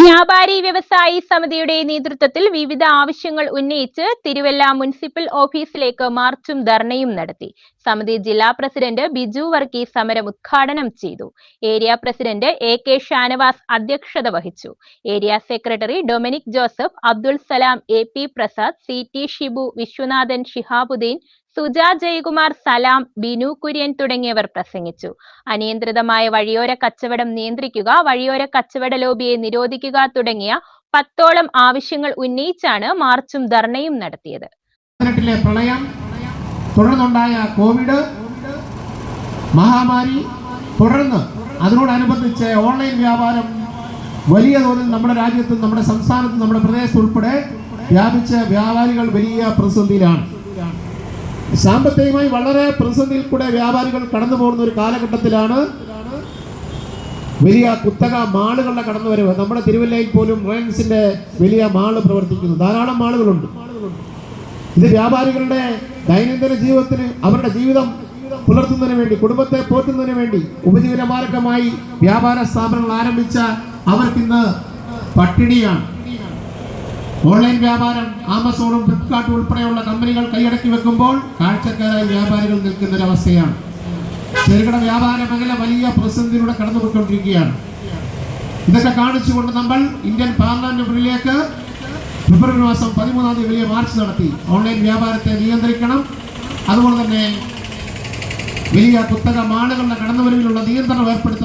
വ്യാപാരി വ്യവസായി സമിതിയുടെ നേതൃത്വത്തിൽ വിവിധ ആവശ്യങ്ങൾ ഉന്നയിച്ച് തിരുവല്ല മുനിസിപ്പൽ ഓഫീസിലേക്ക് മാർച്ചും ധർണയും നടത്തി. സമിതി ജില്ലാ പ്രസിഡന്റ് ബിജു വർക്കി സമരം ഉദ്ഘാടനം ചെയ്തു. Area president A K Shanavas അധ്യക്ഷത വഹിച്ചു. Area secretary Dominic Joseph Abdul Salam A P Prasad C T Shibu Viswanathan Shihabuddin Suja Jayakumar Salam Binu Kurian തുടങ്ങിയവർ പ്രസംഗിച്ചു. അനിയന്ത്രിതമായ വഴിയോര കച്ചവടം നിയന്ത്രിക്കുക വഴിയോര കച്ചവട ലോബിയെ നിരോധിക്കുക തുടങ്ങിയ പത്തോളം ആവശ്യങ്ങൾ ഉന്നയിച്ചാണ് മാർച്ചും ധർണയും നടത്തിയത്. പ്രളയം തുടർന്നുണ്ടായ കോവിഡ് മഹാമാരി തുടർന്ന് അതിനോടനുബന്ധിച്ച് ഓൺലൈൻ വ്യാപാരം വലിയ തോതിൽ നമ്മുടെ രാജ്യത്തും നമ്മുടെ സംസ്ഥാനത്തും നമ്മുടെ പ്രദേശത്തും ഉൾപ്പെടെ വ്യാപിച്ച വ്യാപാരികൾ വലിയ പ്രതിസന്ധിയിലാണ്. സാമ്പത്തികമായി വളരെ പ്രതിസന്ധിയിൽ കൂടെ വ്യാപാരികൾ കടന്നു പോകുന്ന ഒരു കാലഘട്ടത്തിലാണ് വലിയ കുത്തക മാളുകളുടെ കടന്നുവരവ്. നമ്മുടെ തിരുവല്ലയിൽ പോലും റിലയൻസിന്റെ വലിയ മാൾ പ്രവർത്തിക്കുന്നു. ധാരാളം മാളുകളുണ്ട്. ഇത് വ്യാപാരികളുടെ ദൈനംദിന ജീവിതത്തിന് അവരുടെ ജീവിതം പുലർത്തുന്നതിന് വേണ്ടി കുടുംബത്തെ പോറ്റുന്നതിന് വേണ്ടി ഉപജീവനമാർഗമായി വ്യാപാര സ്ഥാപനങ്ങൾ ആരംഭിച്ച അവർക്കിന്ന് പട്ടിണിയാണ്. ഓൺലൈൻ വ്യാപാരം ആമസോണും ഫ്ലിപ്കാർട്ടും ഉൾപ്പെടെയുള്ള കമ്പനികൾ കൈയടക്കി വെക്കുമ്പോൾ കാഴ്ചക്കാരായ വ്യാപാരികൾ നിൽക്കുന്ന ഒരവസ്ഥയാണ് ചെറുകിട വ്യാപാര മേഖല വലിയ പ്രതിസന്ധിയിലൂടെ കടന്നുപോയിക്കൊണ്ടിരിക്കുകയാണ്. ഇതൊക്കെ കാണിച്ചുകൊണ്ട് നമ്മൾ ഇന്ത്യൻ പാർലമെന്റിലേക്ക് ഫെബ്രുവരി മാസം പതിമൂന്നാം തീയതി വലിയ മാർച്ച് നടത്തി. ഓൺലൈൻ വ്യാപാരത്തെ നിയന്ത്രിക്കണം. അതുപോലെ തന്നെ വലിയ കുത്തക മാളുകളുടെ കടന്നുവരവിലുള്ള നിയന്ത്രണം ഏർപ്പെടുത്തണം